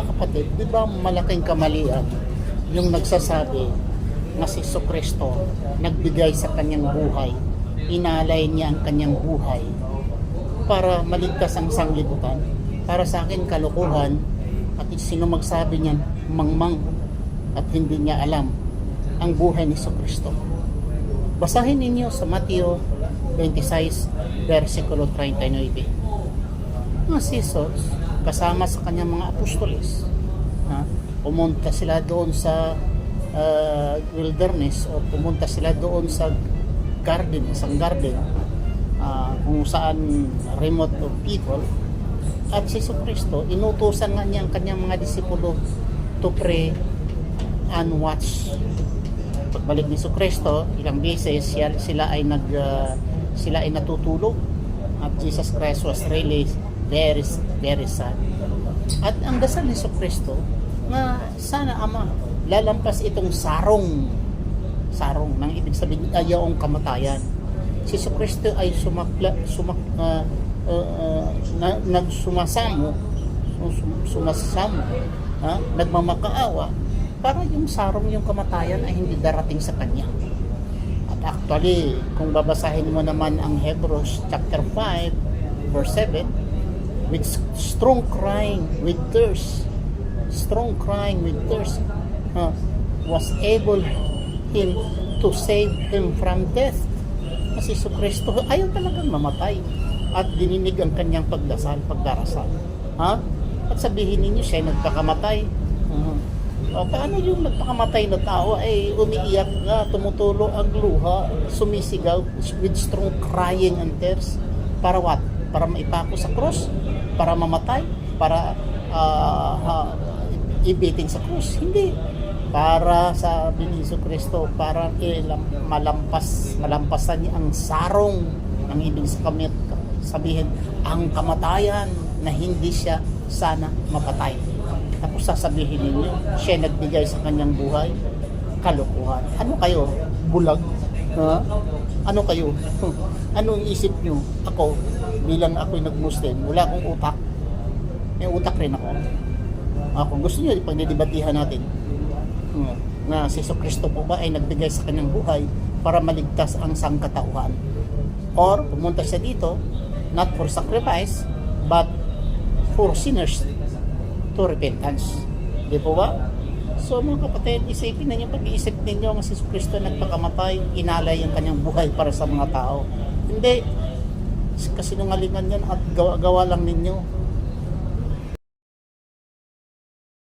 mga kapatid, di ba malaking kamalian yung nagsasabi na si Kristo nagbigay sa kanyang buhay, inalay niya ang kanyang buhay para maligtas ang sanglibutan. Para sa akin, kalokohan at sino magsabi niyan, mangmang at hindi niya alam ang buhay ni Kristo. Basahin ninyo sa Mateo 26, versikulo 39. Mga Jesus, kasama sa kanyang mga apostoles, ha? pumunta sila doon sa uh, wilderness o pumunta sila doon sa garden, isang garden ah, kung saan remote of people. At si Kristo inutusan nga niya ang kanyang mga disipulo to pray and watch. Pagbalik ni Kristo ilang beses sila ay nag ah, sila ay natutulog. At Jesus Christ was really very very sad at ang dasal ni Kristo na sana ama lalampas itong sarong sarong nang ibig sabihin ayaw ang kamatayan si Kristo ay sumakla sumak uh, uh, na, nagsumasamo sum- sumasamo ha? nagmamakaawa para yung sarong yung kamatayan ay hindi darating sa kanya at actually kung babasahin mo naman ang Hebrews chapter 5 verse 7 with strong crying with thirst strong crying with thirst uh, was able him to save him from death kasi si Kristo ayaw talagang mamatay at dininig ang kanyang pagdasal, pagdarasal. Ha? At sabihin ninyo siya ay nagpakamatay. Uh, o, paano yung nagpakamatay na tao ay umiiyak nga, tumutulo ang luha, sumisigaw with strong crying and tears. Para what? Para maipako sa krus? Para mamatay? Para ah, ah, ibitin sa krus? Hindi para sa ni Kristo para ilam, malampas malampasan niya ang sarong ng ibig sabihin, sabihin ang kamatayan na hindi siya sana mapatay. Tapos sasabihin ninyo, siya nagbigay sa kanyang buhay, kalukuhan. Ano kayo? Bulag? Ha? Ano kayo? Anong isip nyo? Ako, bilang ako'y nag-Muslim, wala akong utak. May utak rin ako. Ah, kung gusto nyo, ipagdidibatihan natin Hmm. na si Kristo po ba ay nagbigay sa kanyang buhay para maligtas ang sangkatauhan. Or pumunta siya dito not for sacrifice but for sinners to repentance. Di po ba? So mga kapatid, isipin ninyo, pag-iisip ninyo nga si Kristo nagpakamatay, inalay ang kanyang buhay para sa mga tao. Hindi. Kasinungalingan yan at gawa-gawa lang ninyo